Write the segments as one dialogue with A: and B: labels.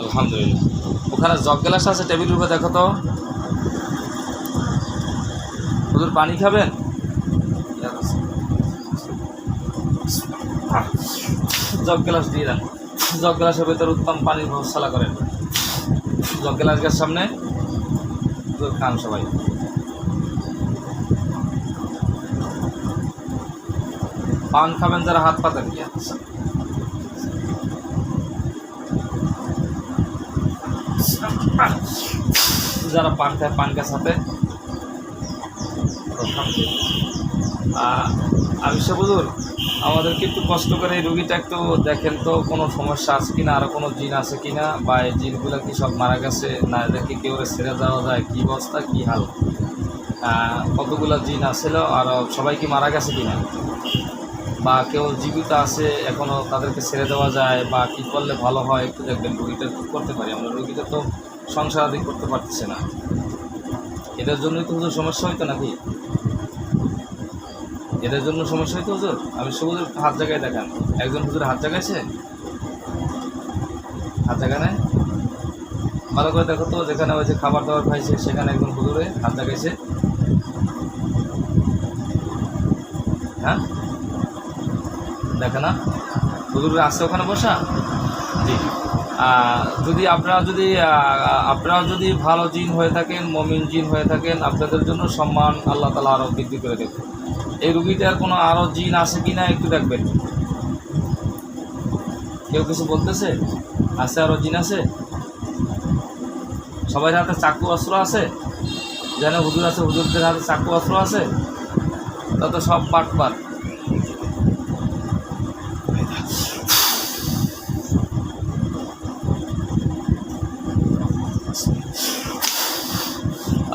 A: আলহামদুলিল্লাহ। ওখানে jug glass আছে টেবিলের উপরে দেখো তো। হুজুর পানি খাবেন? জগ গ্লাস দিয়ে দেন। জগ গ্লাসের ভেতর উত্তম পানির ব্যবস্থা করেন। জগ গ্লাসের সামনে হুজুর খান সবাই। পান খাবেন যারা হাত পাতেন কি যারা পান খায় পান হাতে আহ, আমি সে বুঝুন আমাদেরকে একটু কষ্ট করে এই রুগীটা একটু দেখেন তো কোনো সমস্যা আছে কিনা আরও কোনো জিন আছে কিনা বা এই জিনগুলো কি সব মারা গেছে না এদেরকে কেউ ছেড়ে যাওয়া যায় কী অবস্থা কী হাল? কতগুলো জিন আছিল আর সবাই কি মারা গেছে কিনা? বা কেউ জীবিত আছে এখনও তাদেরকে ছেড়ে দেওয়া যায় বা কী করলে ভালো হয়, একটু দেখবেন, রুগীটা করতে পারি? আমরা রুগীটা তো সংসার আদি করতে পারতেছে না। এটার জন্যই তো হুজুর সমস্যা হইতো নাকি? এটার জন্য সমস্যা হইতো হুজুর? আমি সবুজের হাত জায়গায় দেখান। একজন হুজুর হাত জায়গাইছে হাত জায়গা নেয় ভালো করে দেখো তো, যেখানে ওই যে খাবার দাবার খাইছে, সেখানে একজন হুজুরে হাত জাগাইছে। হ্যাঁ? দেখে না। হুজুরে আসছে ওখানে বসা? জি। যদি আপনারা যদি আপনারা যদি ভালো জিন হয়ে থাকেন, মমিন জিন হয়ে থাকেন, আপনাদের জন্য সম্মান আল্লাহ তালা আরও বৃদ্ধি করে দেবে। এই রুগীটার কোনো আরও জিন আছে কি না একটু দেখবেন। কেউ কিছু বলতেছে? আছে আরও জিন আছে? সবাই হাতে চাকু অস্ত্র আছে? যেন হুজুর আছে, হুজুরদের হাতে চাকু অস্ত্র আছে? তত সব পাট পাট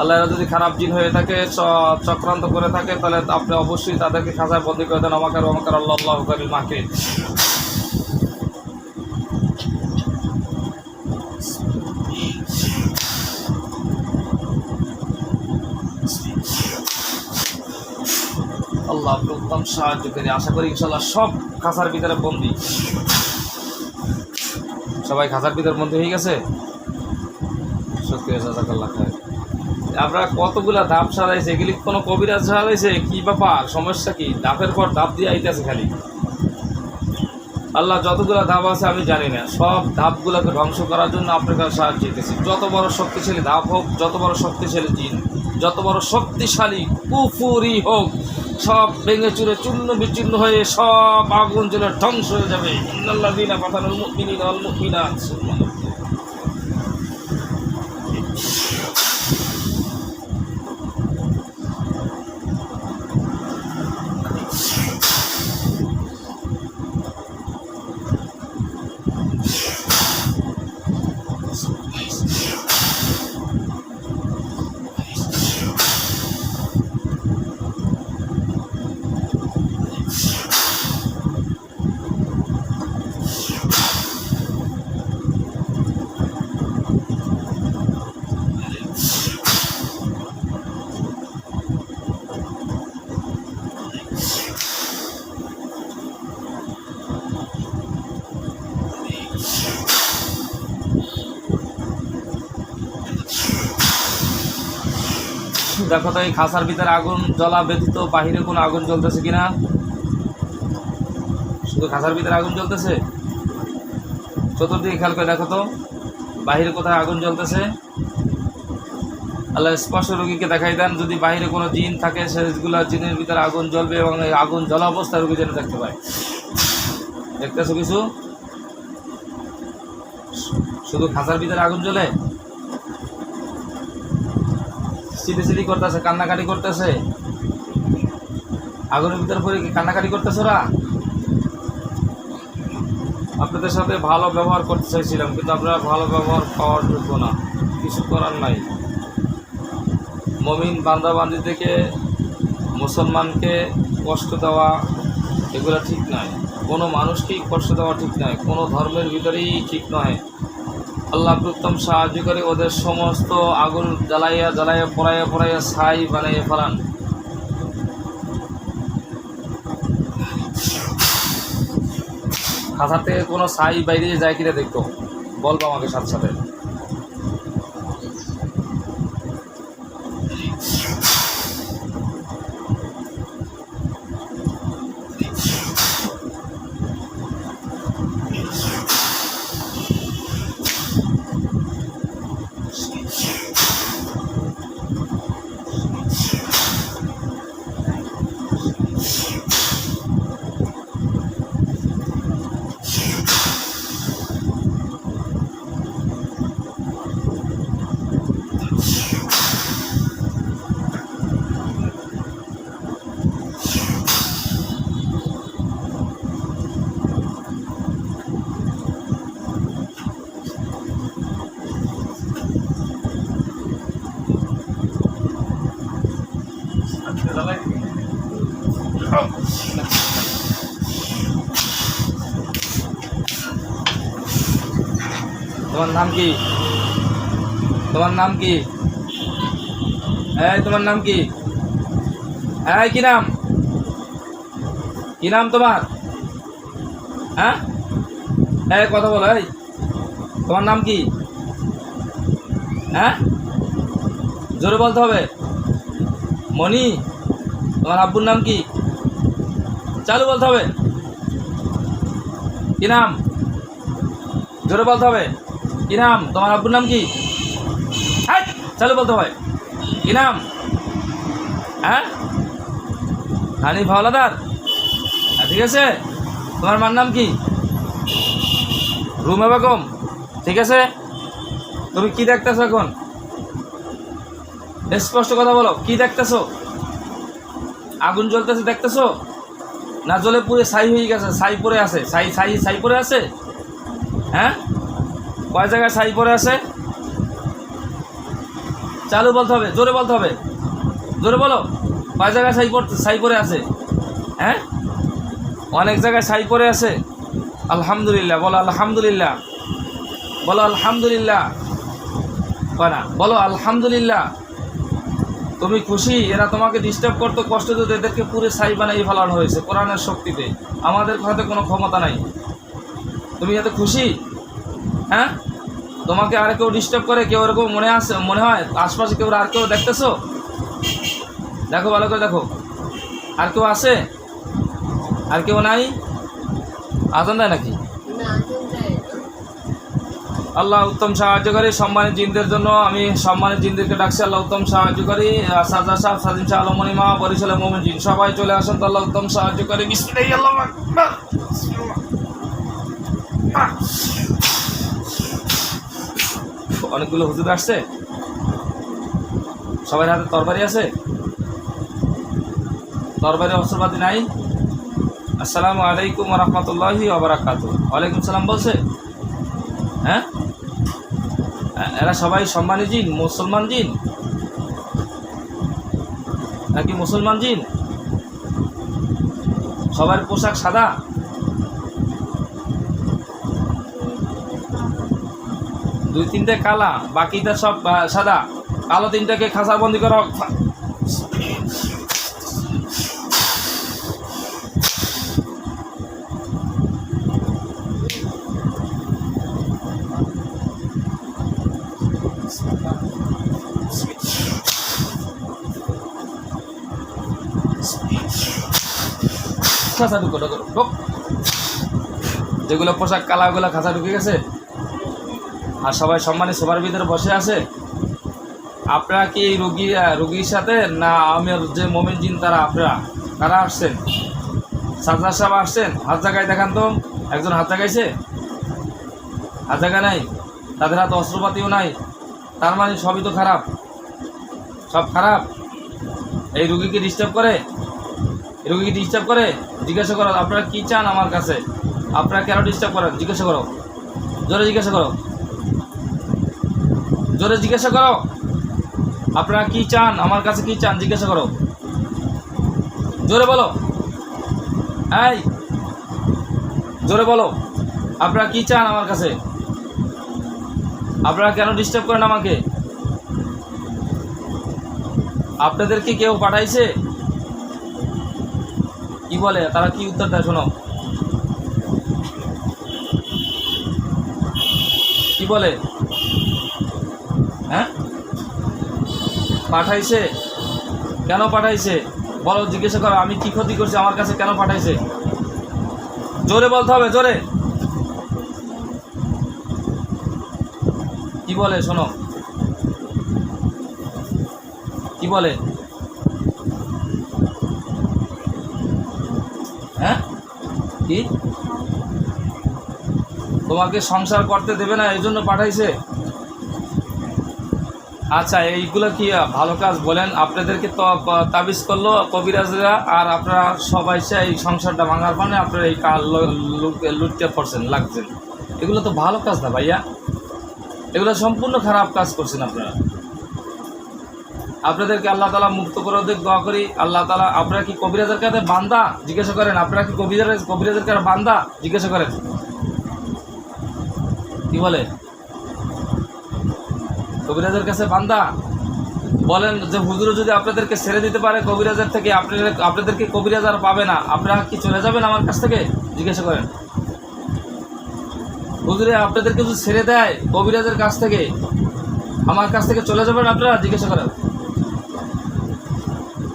A: আল্লাহ যদি খারাপ জিন হয়ে থাকে চক্রান্ত করে থাকে, তাহলে আপনি অবশ্যই তাদেরকে খাঁচায় বন্দি করে দেন। আমাকে আমাকে আল্লাহ আল্লাহ করিল মাকে আল্লাহ আপনি উত্তম সাহায্য করি। আশা করি ইনশাল্লাহ সব খাঁচার ভিতরে বন্দি। সবাই খাঁচার ভিতরে বন্দি হয়ে গেছে? সত্যি জাজাকাল্লাহ খায় আপনারা কতগুলা ধাপ সাজাইছে এগুলি কোনো কবিরাজ সাজাইছে কি ব্যাপার? সমস্যা কি? ধাপের পর ধাপ দিয়ে আইতেছে খালি। আল্লাহ যতগুলা ধাপ আছে আমি জানি না। সব ধাপগুলোকে ধ্বংস করার জন্য আপনার কাছে সাহায্য চেয়েছি যত বড় শক্তিশালী ধাপ হোক, যত বড় শক্তিশালী জিন, যত বড় শক্তিশালী কুফুরি হোক, সব ভেঙে চুরে চূর্ণ বিচূর্ণ হয়ে সব আগুন জ্বলে ধ্বংস হয়ে যাবে। ইন্নাল্লাহ দিনা পাতানুল মুমিনিন মুমিনাত। দেখো তো এই খাসার ভিতরে আগুন জ্বলা ব্যতীত বাহিরে কোনো আগুন জ্বলতেছে কিনা? শুধু খাসার ভিতরে আগুন জ্বলতেছে? চতুর্দিকে খেয়াল করে দেখো তো, বাহিরে কোথায় আগুন জ্বলতেছে? আল্লাহ স্পর্শ রোগীকে দেখাই দেন, যদি বাহিরে কোনো জিন থাকে, সেগুলো জিনের ভিতরে আগুন জ্বলবে এবং এই আগুন জ্বলা অবস্থায় রোগী যেন দেখতে পায়। দেখতেছো কিছু? শুধু খাসার ভিতরে আগুন জ্বলে? সিটি করতেছে, কান্নাকাটি করতেছে। আগুনের ভিতরে পড়ে কি কান্নাকাটি করতেছে ওরা? আপনাদের সাথে ভালো ব্যবহার করতে চাইছিলাম, কিন্তু আপনারা ভালো ব্যবহার পাওয়ার যোগ্য না। কিছু করার নাই। মমিন বান্দাবান্দি থেকে মুসলমানকে কষ্ট দেওয়া, এগুলো ঠিক নয় কোনো মানুষকেই কষ্ট দেওয়া ঠিক নয় কোনো ধর্মের ভিতরেই ঠিক নয়। আল্লাহ উত্তম সাহায্য করে ওদের সমস্ত আগুন জ্বালাইয়া জ্বালাইয়া, পড়াইয়া পড়াইয়া ছাই বানাইয়া ফেলান। খাতা থেকে কোনো ছাই বাইরে যায় কিনা দেখতো বলব আমাকে সাথে সাথে। নাম কি? তোমার নাম কি? এই, তোমার নাম কি? এই, কি নাম? কি নাম তোমার? হ্যাঁ? এই, কথা বলো, এই। তোমার নাম কি? হ্যাঁ? জোরে বলতে হবে। মণি? তোমার আব্বুর নাম কি? চালু বলতে হবে। কি নাম? জোরে বলতে হবে। কি নাম? তোমার আব্বুর নাম কি? হ্যাঁ চালু বলতে হবে কি নাম? হ্যাঁ? হানিফ হাওলাদার হ্যাঁ ঠিক আছে। তোমার মার নাম কি? রুমা বেগম। ঠিক আছে? তুমি কি দেখতেছো এখন? স্পষ্ট কথা বলো, কি দেখতেছো? আগুন জ্বলতেছে, দেখতেছো? না জ্বলে পুরে ছাই হয়ে গেছে, ছাই পরে আছে, ছাই ছাই ছাই পরে আছে? হ্যাঁ? কয় জায়গায় ছাই পরে আছে? চালু বলতে হবে, জোরে বলতে হবে। জোরে বলো। কয় জায়গায় ছাই পড়তে সাই পড়ে আছে? হ্যাঁ? অনেক জায়গায় সাই পরে আছে। আলহামদুলিল্লাহ, বলো আলহামদুলিল্লাহ। বলো আলহামদুলিল্লাহ। না, বলো আলহামদুলিল্লাহ। তুমি খুশি? এরা তোমাকে ডিস্টার্ব করতো, কষ্ট দিত, এদেরকে পুরো ছাই বানাই ফেলানো হয়েছে কোরআনের শক্তিতে। আমাদের হাতে কোনো ক্ষমতা নাই। তুমি এত খুশি? হ্যাঁ? তোমাকে আর কেউ ডিস্টার্ব করে, কেউ এরকম মনে আসে মনে হয়? আশপাশে কেউ আর কেউ দেখতেছো? দেখো, ভালো করে দেখো। আর কেউ আছে? আর কেউ নাই? আজান দেয় নাকি? আল্লাহ উত্তম সাহায্যকারী সম্মানিত জিনদের জন্য আমি সম্মানিত জিনদেরকে ডাকছি, আল্লাহ উত্তম সাহায্যকারী সাজা সাহ সাজিন শাহ, আলমনি মা, বরিশালের মোমিন জিন সবাই চলে আসেন, তো আল্লাহ উত্তম আকবার। আহ। অনেকগুলো হুজুর আসছে। সবার হাতে তরবারি আছে। তরবারি অস্ত্রপাতি নাই। আসসালামু আলাইকুম রহমতুল্লাহি ওবরাকাত ওয়ালাইকুম সালাম বলছে? হ্যাঁ? এরা সবাই সম্মানী জিন, মুসলমান জিন? নাকি মুসলমান জিন? সবার পোশাক সাদা? দুই তিনটে কালা, বাকিটা সব সাদা। কালো তিনটাকে খাঁচা বন্দি করো। খাঁচা ঢুকো ঢুকো। যেগুলো পোশাক কালা ওগুলো খাঁচা ঢুকে গেছে। আর সবাই সম্মানে সবার ভিতরে বসে আছে। আপনারা কি এই রুগী রুগীর সাথে? না, আমি যে মোমিন জিন, তারা আপনারা? কারা আসছেন? সাজদার সাহেব আসছেন? হাত জায়গায় দেখান তো। একজন হাত জাগাইছে? হাত জায়গা নাই? তাদের হাতে অস্ত্রপাতিও নাই। তার মানে সবই তো খারাপ। সব খারাপ? এই রুগীকে ডিস্টার্ব করে? রুগীকে ডিস্টার্ব করে? জিজ্ঞাসা করো। আপনারা কী চান আমার কাছে? আপনারা কেন ডিস্টার্ব করেন? জিজ্ঞাসা করো। জোরে জিজ্ঞাসা করো। জোরে জিজ্ঞাসা করো। আপনারা কি চান? আমার কাছে কি চান? জিজ্ঞাসা করো। জোরে বলো। এই, জোরে বলো। আপনারা কি চান আমার কাছে? আপনারা কেন ডিস্টার্ব করেন আমাকে? আপনাদেরকে কেউ পাঠাইছে? কি বলে? তারা কি উত্তর দেয় শোনো। কি কি বলে? হ্যাঁ? পাঠাইছে? কেন পাঠাইছে? বলো, জিজ্ঞাসা করো, আমি কি ক্ষতি করছি? আমার কাছে কেন পাঠাইছে? জোরে বলতে হবে, জোরে। কি বলে, শোনো? কি বলে? হ্যাঁ? কি? তোমাকে সংসার করতে দেবে না, এই জন্য পাঠাইছে? আচ্ছা এইগুলো কি ভালো কাজ বলেন? আপনাদেরকে তো তাবিজ করল কবিরাজরা, আর আপনারা সবাই এই সংসারটা ভাঙার মানে আপনারা এই লুটতে পড়ছেন, লাগছেন। এগুলো তো ভালো কাজ না ভাইয়া? এগুলো সম্পূর্ণ খারাপ কাজ করছেন আপনারা। আপনাদেরকে আল্লাহ তালা মুক্ত করে ওদের দোয়া করি। আল্লাহ তালা আপনারা কি কবিরাজের কাছে বান্দা? জিজ্ঞাসা করেন, আপনারা কি কবিরাজ কবিরাজের কাছে বান্দা? জিজ্ঞাসা করেন। কি বলে? কবিরাজের কাছে বান্দা, বলেন যে হুজুর যদি আপনাদেরকে ছেড়ে দিতে পারে কবিরাজের থেকে, আপনাদের আপনাদেরকে কবিরাজ আর পাবে না? আপনারা কি চলে যাবেন আমার কাছ থেকে? জিজ্ঞাসা করেন। হুজুরে, আপনাদেরকে যদি ছেড়ে দেয় কবিরাজের কাছ থেকে, আমার কাছ থেকে চলে যাবেন আপনারা? জিজ্ঞাসা করেন।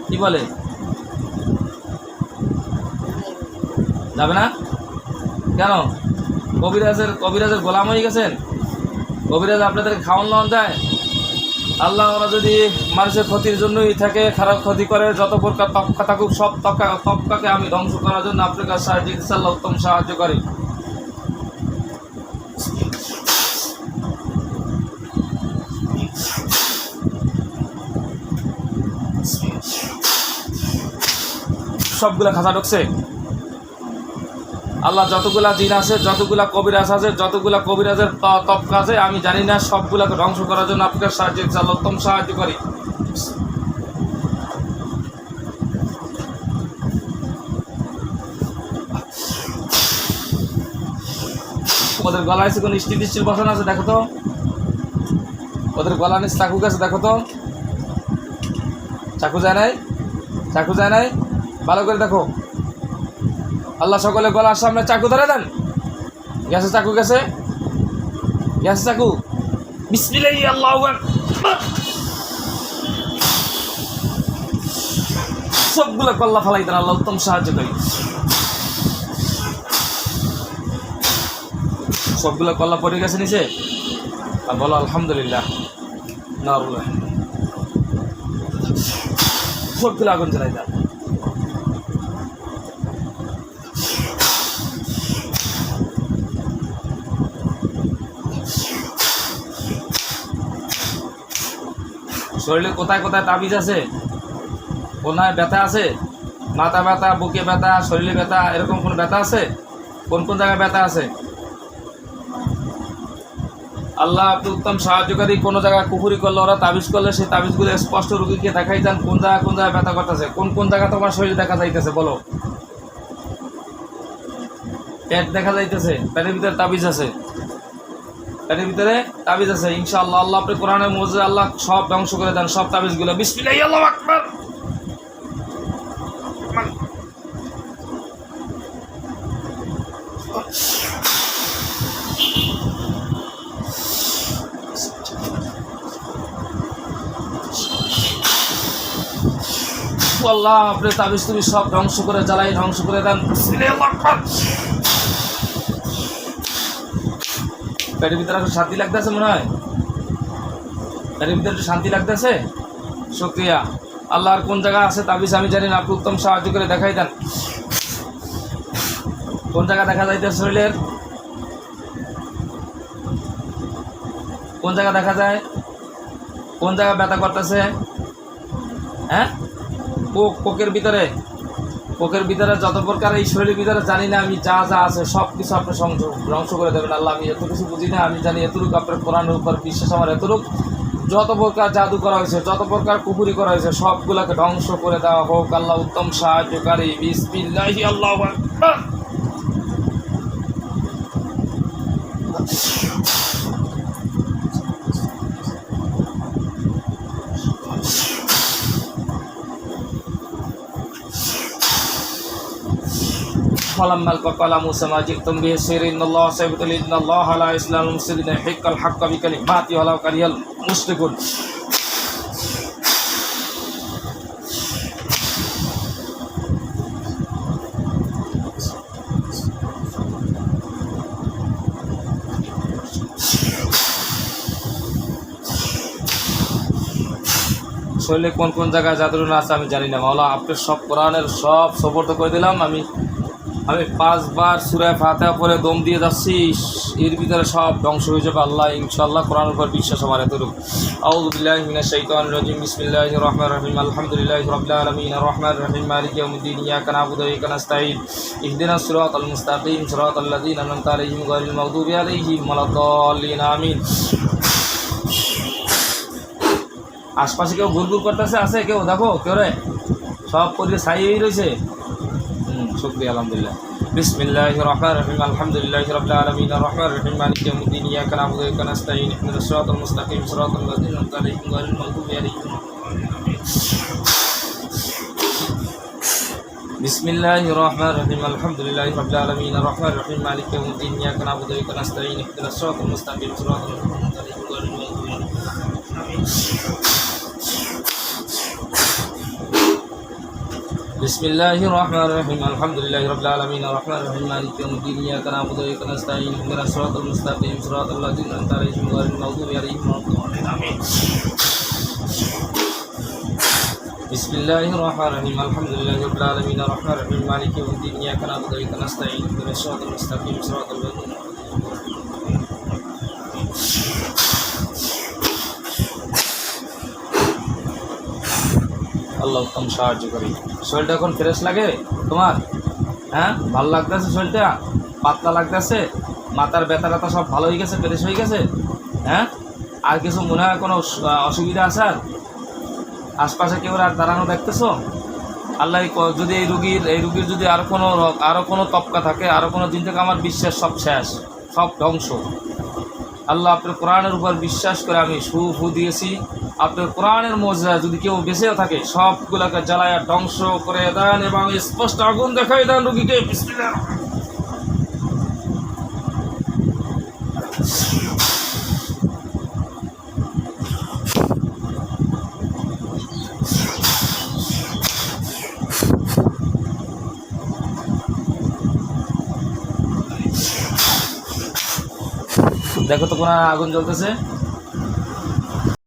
A: কি বলে? যাবে না? কেন? কবিরাজের কবিরাজের গোলাম হয়ে গেছেন? কবিরাজ আপনাদেরকে খাওয়ান দেয়, আল্লাহ ওরা যদি মানুষের ক্ষতির জন্যই থাকে, খারাপ ক্ষতি করে, যত প্রকার তপকা থাকুক সব তপকা তপকাকে আমি ধ্বংস করার জন্য আপনার সাহায্য ইনশাল্লাহ উত্তম সাহায্য করি। সবগুলা খাঁচা ঢুকছে? আল্লাহ যতগুলা জিন আছে, যতগুলা কবিরাজ আছে, যতগুলা কবিরাজের তপকা আছে, আমি জানি না সবগুলাকে ধ্বংস করার জন্য আপনার সাহায্য ইনশাআল্লাহ উত্তম সাহায্য করি। ওদের গলায় আছে কোনো স্টিল স্টিল বসানো আছে, দেখো তো? ওদের গলা নিচে চাকু গেছে দেখো তো? চাকু যায় নাই? চাকু যায় নাই? ভালো করে দেখো। আল্লাহ সকলে গলার সামনে চাকু ধরে দেন। গেছে চাকু, গেছে। গেছে চাকু। আল্লাহু সবগুলো কল্লা ফালাই দেন, আল্লাহ উত্তম সাহায্য করি। সবগুলো কল্লা পড়ে গেছে নিচে? আর বলো, আলহামদুলিল্লাহ। না বলো সবগুলো আগুন জ্বালাই দেন। শরীরে কোথায় কোথায় তাবিজ আছে? কোনায় ব্যথা আছে? মাথা ব্যথা, বুকে ব্যথা, শরীরে ব্যথা, এরকম কোনো ব্যথা আছে? কোন কোন জায়গায় ব্যথা আছে? আল্লাহ আপনি উত্তম সাহায্যকারী, কোনো জায়গায় কুকুরি করলে, ওরা তাবিজ করলে, সেই তাবিজগুলো স্পষ্ট রুগীকে দেখাই যান, কোন জায়গায় কোন জায়গায় ব্যথা করতেছে, কোন কোন জায়গায় তোমার শরীরে দেখা যাইতেছে, বলো। পেট দেখা যাইতেছে, পেটের ভিতরে তাবিজ আছে। পেটের ভিতরে তাবিজ আছে, ইনশাআল্লাহ। আল্লাহ আপনি কোরআনে মজে আল্লাহ সব ধ্বংস করে দেন, সব তাবিজগুলো। বিসমিল্লাহি, আল্লাহু আকবার। আল্লাহ আপনি তাবিজ তুমি সব ধ্বংস করে, জ্বালাই ধ্বংস করে দেন। বিসমিল্লাহি, আল্লাহু আকবার। পেটের ভিতরে একটু শান্তি লাগতেছে মনে হয়? পেটের ভিতরে একটু শান্তি লাগতেছে? শুক্রিয়া। আল্লাহর কোন জায়গা আছে তাবিজ আমি জানি না, আপনি উত্তম সাহায্য করে দেখাই দেন। কোন জায়গা দেখা যাইতেছে শরীরের? কোন জায়গা দেখা যায়? কোন জায়গা ব্যথা করতেছে? হ্যাঁ? কোক, কোকের ভিতরে? কোকের ভিতরে যত প্রকার এই শরীরের ভিতরে জানি না আমি যা যা আছে সব কিছু আপনি সংযোগ ধ্বংস করে দেবেন। আল্লাহ, আমি এত কিছু বুঝি না, আমি জানি এতটুকু আপনার কোরআনের উপর বিশ্বাস আমার এতটুকু। যত প্রকার জাদু করা হয়েছে, যত প্রকার কুপুরি করা হয়েছে, সবগুলোকে ধ্বংস করে দেওয়া হোক। আল্লাহ উত্তম সাহায্যকারী। বিসমিল্লাহি আল্লাহু فلما القى قال موسى ما جئتم به سير ان الله سيبطل ان الله لا يسلم المفسدين يحق الحق بكلماته ولو كره المشركون শরীরে কোন কোন জায়গায় জাদুরুন আছে আমি জানি না মাওলা আপনার সব কোরআনের সব সপোর্ট করে দিলাম আমি আমি পাঁচবার সুরায় ফাতে পরে দম দিয়ে যাচ্ছি। এর ভিতরে সব ধ্বংস হয়ে যাবে আল্লাহ ইনশাল্লাহ কোরআনের উপর বিশ্বাস আমার এতটুকু। আউযুবিল্লাহি মিনাশ শাইতানির রাজিম। বিসমিল্লাহির রহমানির রহিম। আলহামদুলিল্লাহি রাব্বিল আলামিন। আর রহমানির রহিম। মালিকি ইয়াউমিদ্দিন। ইয়াকা না'বুদু ওয়া ইয়াকা নাস্তাঈন। ইহদিনাস সিরাতাল মুস্তাকিম। সিরাতাল লাযিনা আন'আমতা আলাইহিম গায়রিল মাগদুবি আলাইহিম ওয়ালাদ-দাল্লিন আমিন। আশপাশে কেউ ঘুরঘুর করতেছে, আছে কেউ? দেখো, কেউ রে? সব পরিবে ছাই রয়েছে শুক্রিয়া আলহামদুলিল্লাহ বিসমিল্লাহ রহমান রহিম আলহামদুলিল্লাহ রবিল আলমিন রহমান রহিম মালিক ইয়াউমিদ্দিন ইয়াকা না'বুদু ওয়া ইয়াকা নাস্তাঈন ইহদিনাস সিরাতাল মুস্তাকিম সিরাতাল লাযিনা আন'আমতা আলাইহিম গায়রিল মাগদুবি আলাইহিম بسم الله الرحمن الرحيم الحمد لله رب العالمين الرحمن الرحيم مالك يوم الدين اياك نعبد واياك نستعين اهدنا الصراط المستقيم صراط الذين انعمت عليهم غير المغضوب عليهم بسم الله الرحمن الرحيم الحمد لله رب العالمين الرحمن الرحيم مالك يوم الدين اياك نعبد واياك نستعين اهدنا الصراط المستقيم صراط الذين انعمت عليهم غير المغضوب عليهم ولا الضالين امين بسم الله الرحمن الرحيم الحمد لله رب العالمين الرحمن الرحيم مالك يوم الدين اياك نعبد واياك نستعين اهدنا الصراط المستقيم صراط الذين أنعمت আল্লাহ উত্তম সাহায্য করি। শরীরটা এখন ফ্রেশ লাগে? তোমার? হ্যাঁ? ভালো লাগতেছে শরীরটা? পাতলা লাগতেছে? মাথার ব্যথা ব্যথা সব ভালো হয়ে গেছে ফ্রেশ হয়ে গেছে? হ্যাঁ? আর কিছু মনে হয় কোনো অসুবিধা আছে আর? আশপাশে কেউ আর দাঁড়ানো দেখতেছো? আল্লাহ যদি এই রুগীর এই রুগীর যদি আরও কোনো আরও কোনো তপকা থাকে আরও কোনো দিন থেকে আমার বিশ্বাস সব শেষ, সব ধ্বংস। আল্লাহ আপনার কোরআনের উপর বিশ্বাস করে আমি সু ফু দিয়েছি। আপনার কোরআনের মজা যদি কেউ বেঁচেও থাকে, সবগুলাকে জ্বালায়া ধ্বংস করে দেন এবং স্পষ্ট আগুন দেখায় দেন রুগীকে। দেখো তো কোনো আগুন জ্বলতেছে।